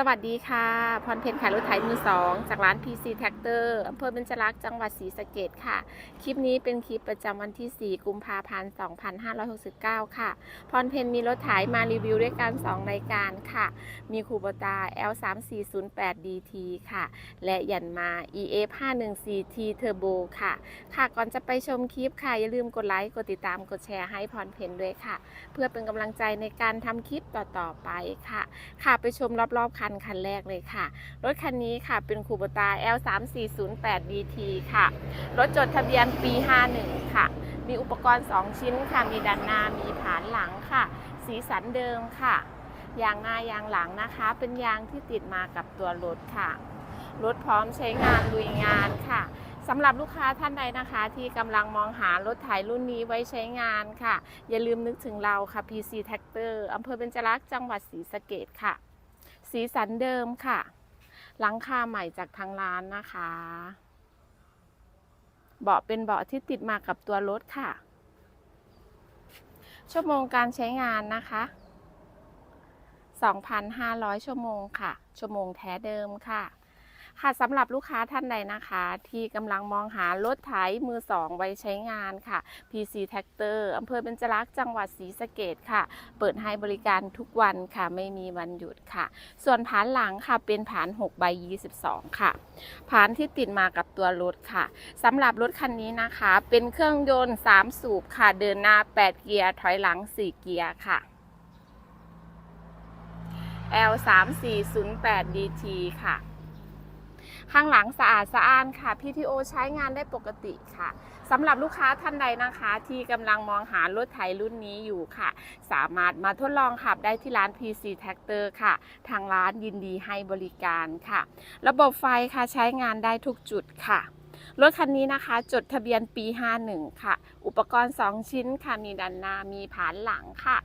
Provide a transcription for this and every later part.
สวัสดีค่ะ พรเพนขายรถไถมือสองจากร้าน PC Tractor อำเภอเบญจรักษ์จังหวัดศรีสะเกดค่ะ คลิปนี้เป็นคลิปประจำวันที่ 4 กุมภาพันธ์ 2569 ค่ะ พรเพนมีรถไถมารีวิวด้วยกัน2รายการค่ะ มีคูโบตา L3408DT ค่ะ และยันมา EF 514T Turbo ค่ะ ค่ะก่อนจะไปชมคลิปค่ะ อย่าลืมกดไลค์กดติดตามกดแชร์ให้พรเพนด้วยค่ะ เพื่อเป็นกำลังใจในการทำคลิปต่อๆไปค่ะ ค่ะไปชมรอบๆคันคันแรกเลยค่ะ รถคันนี้ค่ะเป็นคูโบตา L3408DT ค่ะ รถจดทะเบียนปี 51 ค่ะ มีอุปกรณ์ 2 ชิ้นค่ะ มีด้านหน้า มีผานหลังค่ะ สีสันเดิมค่ะ ยางหน้ายางหลังนะคะ เป็นยางที่ติดมากับตัวรถค่ะ รถพร้อมใช้งานลุยงานค่ะสำหรับลูกค้าท่านใดนะคะ ที่กำลังมองหารถไถรุ่นนี้ไว้ใช้งานค่ะ อย่าลืมนึกถึงเราค่ะ PC Tractor อำเภอเบญจรักษ์จังหวัดศรีสะเกดค่ะ สีสันเดิมค่ะหลังคาใหม่จากทางร้านนะคะ เบาะเป็นเบาะที่ติดมากับตัวรถค่ะ ชั่วโมงการใช้งานนะคะ 2,500 ชั่วโมงค่ะ ชั่วโมงแท้เดิมค่ะ ค่ะสำหรับลูกค้าท่านใดนะคะ ที่กำลังมองหารถไถมือสองไว้ใช้งานค่ะ PC Tractor อำเภอเบญจรักษ์จังหวัดศรีสะเกดค่ะ เปิดให้บริการทุกวันค่ะ ไม่มีวันหยุดค่ะ ส่วนผานหลังค่ะเป็นผาน6ใบ22 ค่ะผานที่ติดมากับตัวรถค่ะสำหรับรถคันนี้นะคะ เป็นเครื่องยนต์ 3 สูบค่ะ เดินหน้า 8 เกียร์ถอยหลัง 4 เกียร์ค่ะ L 3 4 0 8 DT ค่ะ ข้างหลังสะอาดสะอ้านค่ะ PTO ใช้งานได้ปกติค่ะสำหรับลูกค้าท่านใดนะคะ ที่กำลังมองหารถไถรุ่นนี้อยู่ค่ะ สามารถมาทดลองขับได้ที่ร้าน PC Tractor ค่ะ ทางร้านยินดีให้บริการค่ะ ระบบไฟค่ะใช้งานได้ทุกจุดค่ะรถคันนี้นะคะจดทะเบียนปี 51 ค่ะ อุปกรณ์ 2 ชิ้นค่ะ มีด้านหน้ามีผานหลังค่ะ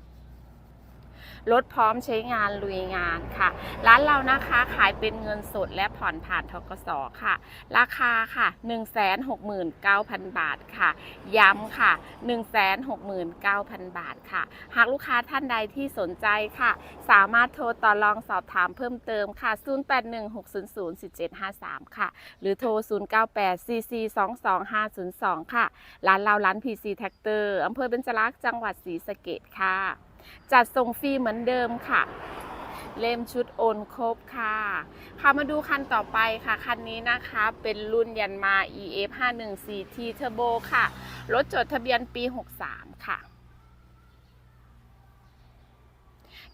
รถพร้อมใช้งานลุยงานค่ะ ร้านเรานะคะขายเป็นเงินสดและผ่อนผ่านทกสค่ะ ราคาค่ะ 169,000 บาทค่ะ ย้ำค่ะ 169,000 บาทค่ะ หากลูกค้าท่านใดที่สนใจค่ะ สามารถโทรต่อรองสอบถามเพิ่มเติมค่ะ 0816004753 ค่ะ หรือโทร 0984422502 ค่ะ ร้านเราร้าน PC Tractor อำเภอเบญจรักษ์จังหวัดศรีสะเกดค่ะ จัดส่งฟรีเหมือนเดิมค่ะ เล่มชุดโอนครบค่ะ ค่ะมาดูคันต่อไปค่ะ คันนี้นะคะเป็นรุ่นยันมา EF 514 T Turbo ค่ะ รถจดทะเบียนปี 63 ค่ะ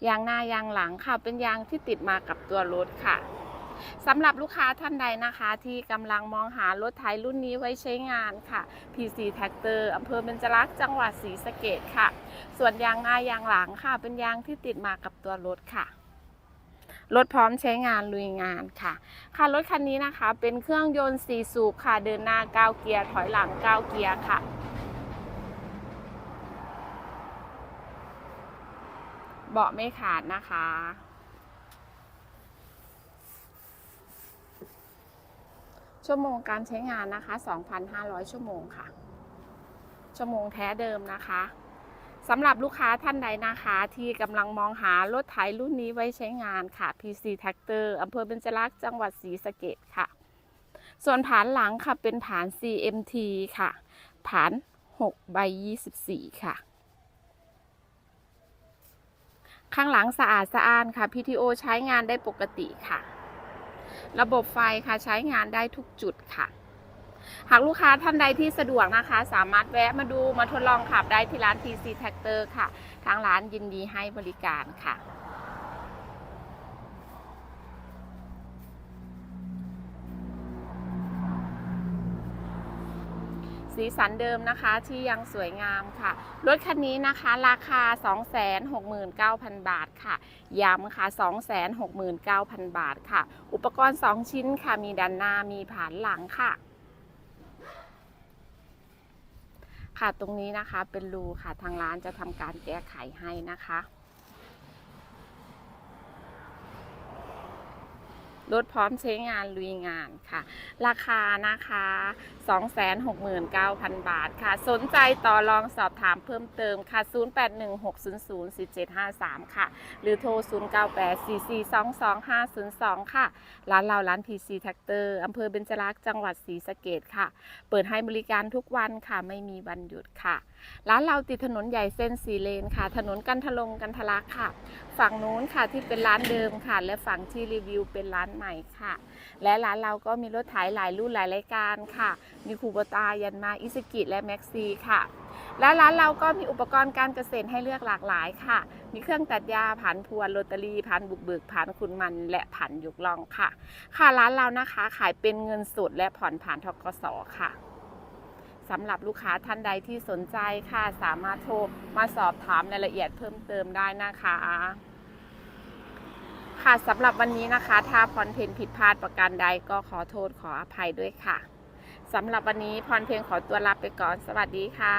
ยางหน้ายางหลังค่ะ เป็นยางที่ติดมากับตัวรถค่ะ สำหรับลูกค้าท่านใดนะคะ ที่กำลังมองหารถไถรุ่นนี้ไว้ใช้งานค่ะ PC Tractor อำเภอเบญจรักษ์จังหวัดศรีสะเกดค่ะ ส่วนยางหน้ายางหลังค่ะ เป็นยางที่ติดมากับตัวรถค่ะรถพร้อมใช้งานลุยงานค่ะ ค่ะรถคันนี้นะคะ เป็นเครื่องยนต์4สูบค่ะ เดินหน้า9เกียร์ถอยหลัง9เกียร์ค่ะ เบาะไม่ขาดนะคะ ชั่วโมงการใช้งานนะคะ 2,500 ชั่วโมงค่ะ ชั่วโมงแท้เดิมนะคะสำหรับลูกค้าท่านใดนะคะ ที่กำลังมองหารถไถรุ่นนี้ไว้ใช้งานค่ะ PC Tractor อำเภอเบญจรักษ์จังหวัดศรีสะเกดค่ะ ส่วนผานหลังค่ะเป็นผาน CMT ค่ะผาน6ใบ24 ค่ะ ข้างหลังสะอาดสะอ้านค่ะ PTO ใช้งานได้ปกติค่ะ ระบบไฟค่ะใช้งานได้ทุกจุดค่ะ หากลูกค้าท่านใดที่สะดวกนะคะ สามารถแวะมาดูมาทดลองขับได้ที่ร้าน TC Tractor ค่ะ ทางร้านยินดีให้บริการค่ะ สีสันเดิมนะคะที่ยังสวยงามค่ะ รถคันนี้นะคะราคา 269,000 บาทค่ะ ย้ำค่ะ 269,000 บาทค่ะ อุปกรณ์ 2 ชิ้นค่ะ มีด้านหน้ามีผานหลังค่ะค่ะตรงนี้นะคะเป็นรูค่ะทางร้านจะทำการแก้ไขให้นะคะ รถพร้อมใช้งานลุยงานค่ะ ราคานะคะ 269,000 บาทค่ะ สนใจต่อรองสอบถามเพิ่มเติมค่ะ 0816004753 ค่ะ หรือโทร 0984422502 ค่ะ ร้านเราร้าน PC Tractor อำเภอเบญจรักษ์จังหวัดศรีสะเกดค่ะ เปิดให้บริการทุกวันค่ะ ไม่มีวันหยุดค่ะ ร้านเราติดถนนใหญ่เส้นสีเลนค่ะ ถนนกันทะลงกันทะลักค่ะ ฝั่งนู้นค่ะที่เป็นร้านเดิมค่ะ และฝั่งที่รีวิวเป็นร้านใหม่ค่ะ และร้านเราก็มีรถไถหลายรุ่นหลายรายการค่ะ มีคูโบตายันมาอิสกิและแม็กซีค่ะและร้านเราก็มีอุปกรณ์การเกษตรให้เลือกหลากหลายค่ะ มีเครื่องตัดหญ้าผันพวนโรตารี่ผันบุกเบิกผันขุนมัน และผันยุกลองค่ะ ค่ะร้านเรานะคะขายเป็นเงินสดและผ่อนผ่านทกสค่ะสำหรับลูกค้าท่านใดที่สนใจค่ะ สามารถโทรมาสอบถามรายละเอียดเพิ่มเติมได้นะคะ ค่ะสำหรับวันนี้นะคะ ถ้าพรเพนผิดพลาดประการใดก็ขอโทษขออภัยด้วยค่ะสำหรับวันนี้พรเพนขอตัวลาไปก่อน สวัสดีค่ะ